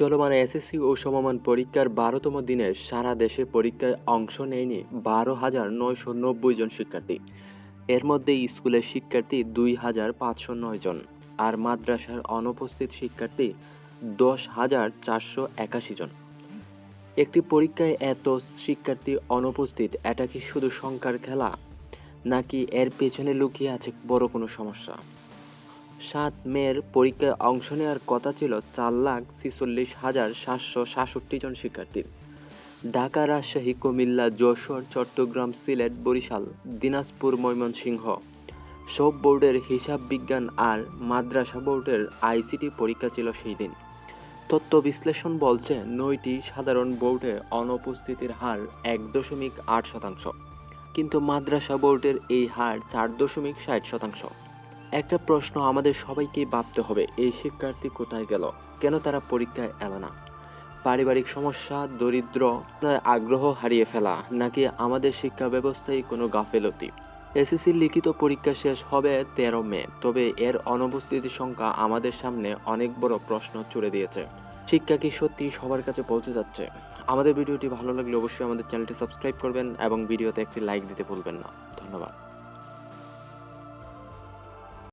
চলমান এসএসসি ও সমমান পরীক্ষার বারোতম দিনে সারা দেশে পরীক্ষায় অংশ নেয়নি বারো হাজার নয়শো নব্বই জন শিক্ষার্থী। এর মধ্যে স্কুলের শিক্ষার্থী দুই হাজার পাঁচশো নয় জন আর মাদ্রাসার অনুপস্থিত শিক্ষার্থী দশ হাজার চারশো একাশি জন। একটি পরীক্ষায় এত শিক্ষার্থী অনুপস্থিত, এটা কি শুধু সংখ্যার খেলা? নাকি এর পেছনে লুকিয়ে আছে বড় কোনো সমস্যা? সাত মের পরীক্ষায় অংশ নেওয়ার কথা ছিল চার লাখ ছিচল্লিশ হাজার সাতশো সাতষট্টি জন শিক্ষার্থীর। ঢাকা রাজশাহী, কুমিল্লা, যশোর, চট্টগ্রাম, সিলেট, বরিশাল, দিনাজপুর, ময়মনসিংহ। সব বোর্ডের হিসাব বিজ্ঞান আর মাদ্রাসা বোর্ডের আইসিটি পরীক্ষা ছিল সেই দিন। তথ্য বিশ্লেষণ বলছে নয়টি সাধারণ বোর্ডে অনুপস্থিতির হার এক দশমিক আট শতাংশ। কিন্তু মাদ্রাসা বোর্ডের এই হার চার দশমিক ষাট শতাংশ। একটা প্রশ্ন আমাদের সবাইকেই ভাবতে হবে, এই শিক্ষার্থী কোথায় গেল? কেন তারা পরীক্ষায় এলো না? পারিবারিক সমস্যা, দরিদ্র আগ্রহ হারিয়ে ফেলা, নাকি আমাদের শিক্ষা ব্যবস্থায় কোনো গাফেলতি? এসএসসির লিখিত পরীক্ষা শেষ হবে তেরো মে, তবে এর অনুপস্থিতির সংখ্যা আমাদের সামনে অনেক বড় প্রশ্ন ছুড়ে দিয়েছে। শিক্ষা কি সত্যি সবার কাছে পৌঁছে যাচ্ছে? আমাদের ভিডিওটি ভালো লাগলে অবশ্যই আমাদের চ্যানেলটি সাবস্ক্রাইব করবেন এবং ভিডিওতে একটি লাইক দিতে ভুলবেন না। ধন্যবাদ।